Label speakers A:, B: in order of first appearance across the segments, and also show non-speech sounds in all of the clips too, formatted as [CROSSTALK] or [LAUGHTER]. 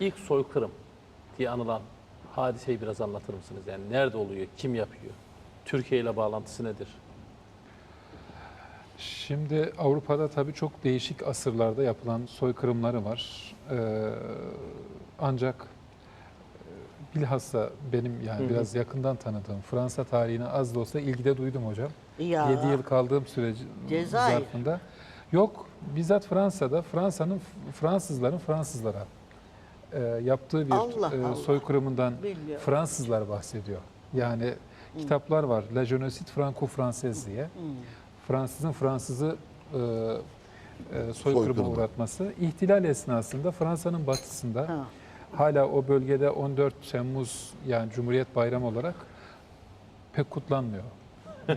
A: İlk soykırım diye anılan hadiseyi biraz anlatır mısınız? Yani nerede oluyor, kim yapıyor? Türkiye ile bağlantısı nedir?
B: Şimdi Avrupa'da tabii çok değişik asırlarda yapılan soykırımları var. Ee, ancak e, bilhassa benim yani
A: Hı hı.
B: biraz yakından tanıdığım Fransa tarihine az da olsa ilgide duydum hocam.
C: Ya.
B: 7 yıl kaldığım süreci
C: Cezayir.
B: zarfında. Yok, bizzat Fransa'da Fransa'nın Fransızların Fransızlara e, yaptığı bir
C: Allah
B: e, soykırımından
C: Bilmiyorum.
B: Fransızlar bahsediyor. Yani kitaplar var. La Génocide Franco-Française diye. Fransızın Fransızı e, e, soykırıma uğratması. İhtilal esnasında Fransa'nın batısında
C: Ha.
B: hala o bölgede 14 Temmuz yani Cumhuriyet Bayramı olarak pek kutlanmıyor. Ee,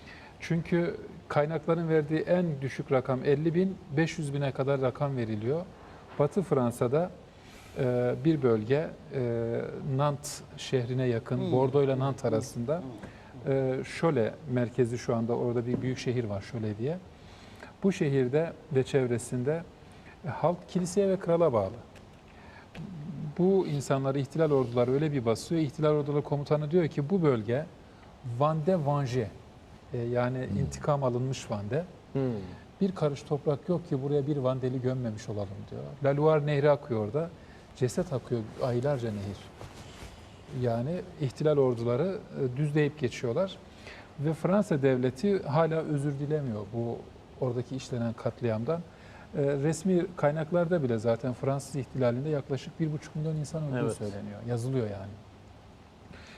B: [LAUGHS] çünkü kaynakların verdiği en düşük rakam 50 bin, 500 bine kadar rakam veriliyor. Batı Fransa'da e, bir bölge e, Nantes şehrine yakın, Bordeaux ile Nantes arasında e, Şöle merkezi şu anda orada bir büyük şehir var Şöle diye. Bu şehirde ve çevresinde e, halk kiliseye ve krala bağlı. Bu insanları ihtilal orduları öyle bir basıyor. İhtilal orduları komutanı diyor ki bu bölge Vande Vange e, yani intikam alınmış Vande.
A: Hmm.
B: Bir karış toprak yok ki buraya bir Vandeli gömmemiş olalım diyor. La Loire Nehri akıyor orada. Ceset akıyor aylarca nehir. Yani ihtilal orduları e, düzleyip geçiyorlar. Ve Fransa devleti hala özür dilemiyor bu oradaki işlenen katliamdan. E, resmi kaynaklarda bile zaten Fransız ihtilalinde yaklaşık 1,5 milyon insan öldüğü
A: Evet.
B: söyleniyor. Yazılıyor yani.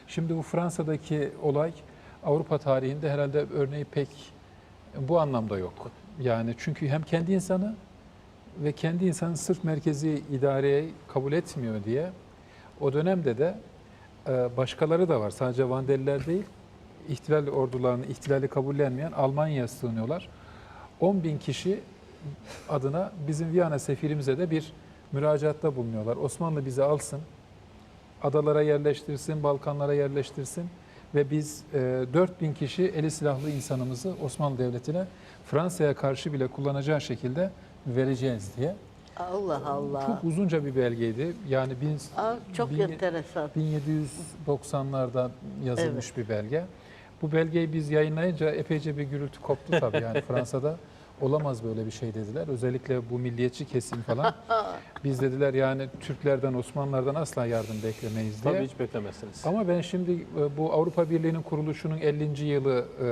B: Şimdi bu Fransa'daki olay Avrupa tarihinde herhalde örneği pek bu anlamda yok. Yani çünkü hem kendi insanı ve kendi insanı sırf merkezi idareyi kabul etmiyor diye o dönemde de e, başkaları da var. Sadece Vandeliler değil, ihtilal ordularını, ihtilali kabullenmeyen Almanya'ya sığınıyorlar. 10 bin kişi adına bizim Viyana sefirimize de bir müracaatta bulunuyorlar. Osmanlı bizi alsın, adalara yerleştirsin, Balkanlara yerleştirsin ve biz e, 4 bin kişi eli silahlı insanımızı Osmanlı Devleti'ne Fransa'ya karşı bile kullanacağı şekilde vereceğiz diye.
C: Allah Allah.
B: Çok uzunca bir belgeydi. Yani bin,
C: Aa, çok
B: bin-
C: enteresan.
B: 1790'larda yazılmış bir belge. Bu belgeyi biz yayınlayınca epeyce bir gürültü koptu tabii yani [LAUGHS] Fransa'da. Olamaz böyle bir şey dediler. Özellikle bu milliyetçi kesim falan. [LAUGHS] Biz dediler yani Türklerden, Osmanlılardan asla yardım beklemeyiz diye.
A: Tabii hiç beklemezsiniz.
B: Ama ben şimdi e, bu Avrupa Birliği'nin kuruluşunun 50. yılı e,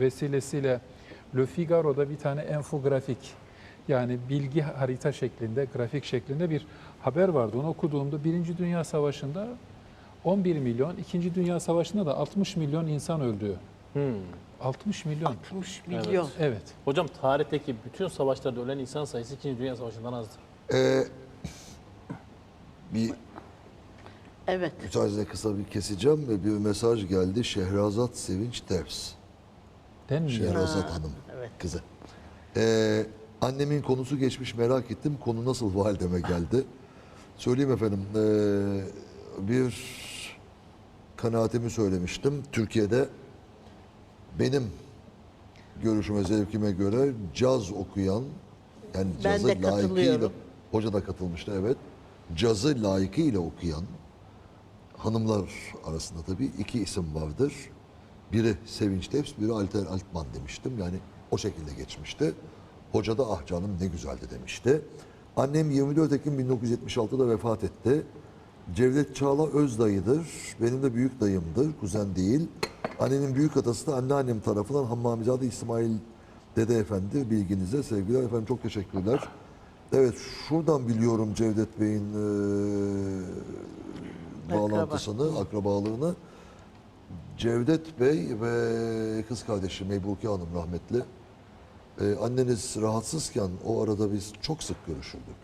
B: vesilesiyle Le Figaro'da bir tane enfografik yani bilgi harita şeklinde, grafik şeklinde bir haber vardı. Onu okuduğumda Birinci Dünya Savaşı'nda 11 milyon, İkinci Dünya Savaşı'nda da 60 milyon insan öldü.
A: Hmm.
B: 60 milyon.
C: 60 milyon.
B: Evet.
A: Hocam tarihteki bütün savaşlarda ölen insan sayısı 2. Dünya Savaşı'ndan azdır.
D: Ee, bir
C: Evet.
D: müsaadenizle kısa bir keseceğim ve bir mesaj geldi. Şehrazat Sevinç
B: Denmiyor.
D: Şehrazat Hanım
C: evet.
D: kızı. Ee, annemin konusu geçmiş merak ettim. Konu nasıl valideme geldi? Söyleyeyim efendim. ee, bir kanaatimi söylemiştim. Türkiye'de benim görüşüme, zevkime göre caz okuyan, yani
C: Ben
D: cazı layıkıyla,
C: katılıyorum.
D: hoca da katılmıştı evet, cazı layıkıyla okuyan hanımlar arasında tabii iki isim vardır. Biri Sevinç Teps, biri Alter Altman demiştim. Yani o şekilde geçmişti. Hoca da ah canım ne güzeldi demişti. Annem 24 Ekim 1976'da vefat etti. Cevdet Çağla öz dayıdır. Benim de büyük dayımdır, kuzen değil. Annenin büyük atası da anneannem tarafından Hammamizade İsmail Dede Efendi bilginize sevgiler efendim çok teşekkürler. Evet şuradan biliyorum Cevdet Bey'in eee bağlantısını, akrabalığını. Cevdet Bey ve kız kardeşi Meybuki Hanım rahmetli. Ee, anneniz rahatsızken o arada biz çok sık görüşürdük.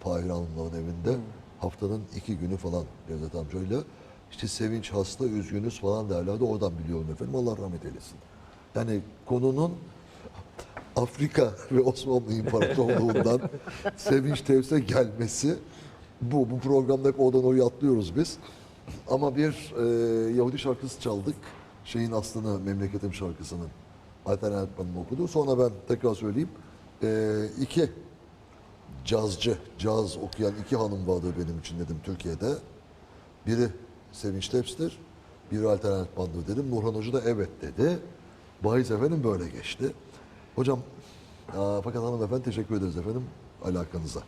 D: Fahir Hanım'ların evinde. Haftanın iki günü falan Cevdet amcayla. İşte sevinç hasta, üzgünüz falan derlerdi. Oradan biliyorum efendim. Allah rahmet eylesin. Yani konunun Afrika ve Osmanlı İmparatorluğu'ndan [LAUGHS] Sevinç Tevse gelmesi bu. Bu programda hep oradan oraya atlıyoruz biz. Ama bir e, Yahudi şarkısı çaldık. Şeyin aslını, memleketim şarkısının. Alper Ertman'ın okudu. Sonra ben tekrar söyleyeyim. E, iki cazcı, caz okuyan iki hanım vardır benim için dedim Türkiye'de. Biri Sevinç Teps'tir, biri Alternatif Bandır dedim. Nurhan Hoca da evet dedi. Bahis efendim böyle geçti. Hocam, aa, fakat hanımefendi teşekkür ederiz efendim alakanıza.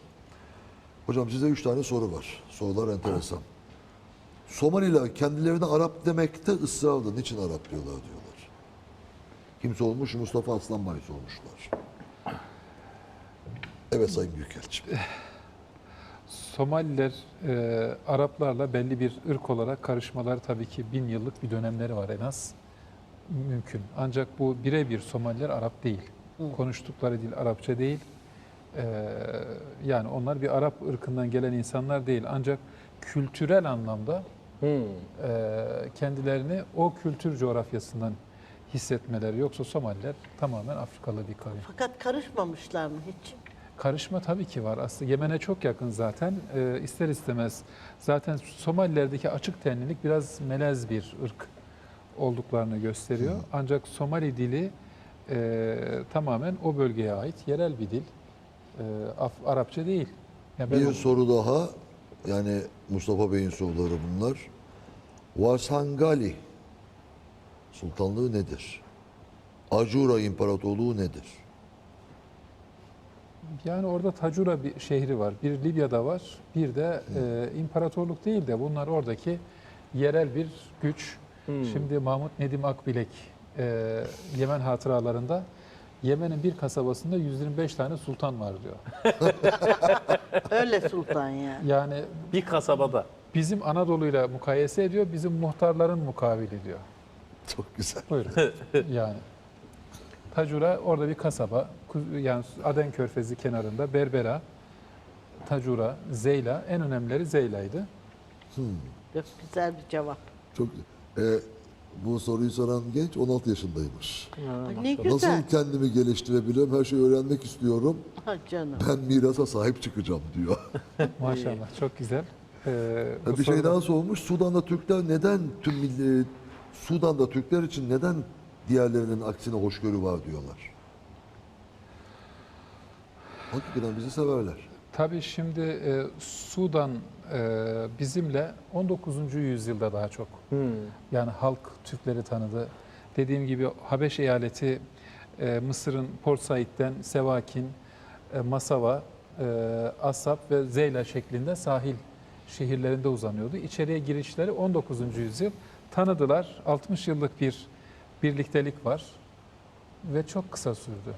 D: Hocam size üç tane soru var. Sorular enteresan. Somaliler kendilerine Arap demekte ısrarlı. Niçin Arap diyorlar diyorlar. Kim sormuş? Mustafa Aslanbay sormuşlar. Evet Sayın Büyükelçim.
B: Somaliler e, Araplarla belli bir ırk olarak karışmaları tabii ki bin yıllık bir dönemleri var en az. Mümkün. Ancak bu birebir Somaliler Arap değil. Konuştukları dil Arapça değil. E, yani onlar bir Arap ırkından gelen insanlar değil. Ancak kültürel anlamda
A: Hmm.
B: e, kendilerini o kültür coğrafyasından hissetmeleri. Yoksa Somaliler tamamen Afrikalı bir kavim.
C: Fakat karışmamışlar mı hiç?
B: Karışma tabii ki var. Aslında Yemen'e çok yakın zaten. Ee, ister istemez zaten Somalilerdeki açık tenlilik biraz melez bir ırk olduklarını gösteriyor. Ancak Somali dili e, tamamen o bölgeye ait yerel bir dil. E, Af- Arapça değil. Ya ben
D: Bir
B: o-
D: soru daha. Yani Mustafa Bey'in soruları bunlar. Varsangali Sultanlığı nedir? Acura İmparatorluğu nedir?
B: Yani orada Tacura bir şehri var. Bir Libya'da var. Bir de e, imparatorluk değil de bunlar oradaki yerel bir güç.
A: Hmm.
B: Şimdi Mahmut Nedim Akbilek e, Yemen hatıralarında Yemen'in bir kasabasında 125 tane sultan var diyor. [LAUGHS]
C: Öyle sultan yani.
B: Yani
A: Bir kasabada.
B: bizim Anadolu'yla mukayese ediyor, bizim muhtarların mukavili diyor.
D: Çok güzel.
B: Buyurun. [LAUGHS] yani Tacura orada bir kasaba. Yani Aden Körfezi kenarında Berbera, Tacura, Zeyla en önemlileri Zeyla'ydı.
C: Çok güzel bir cevap.
D: Çok e, bu soruyu soran genç 16 yaşındaymış.
C: Ay, ne güzel.
D: Nasıl kendimi geliştirebilirim? Her şeyi öğrenmek istiyorum.
C: Ha canım.
D: Ben mirasa sahip çıkacağım diyor. [LAUGHS]
B: Maşallah çok güzel. Ee, bu
D: bir şey
B: soruda-
D: daha sormuş. Sudan'da Türkler neden tüm milli, Sudan'da Türkler için neden diğerlerinin aksine hoşgörü var diyorlar. Hakikaten bizi severler.
B: Tabii şimdi e, Sudan e, bizimle 19. yüzyılda daha çok
A: Hmm.
B: yani halk Türkleri tanıdı. Dediğim gibi Habeş eyaleti e, Mısır'ın Port Said'den Sevakin, e, Masava, e, Asap ve Zeyla şeklinde sahil şehirlerinde uzanıyordu. İçeriye girişleri 19. yüzyıl tanıdılar. 60 yıllık bir birliktelik var ve çok kısa sürdü.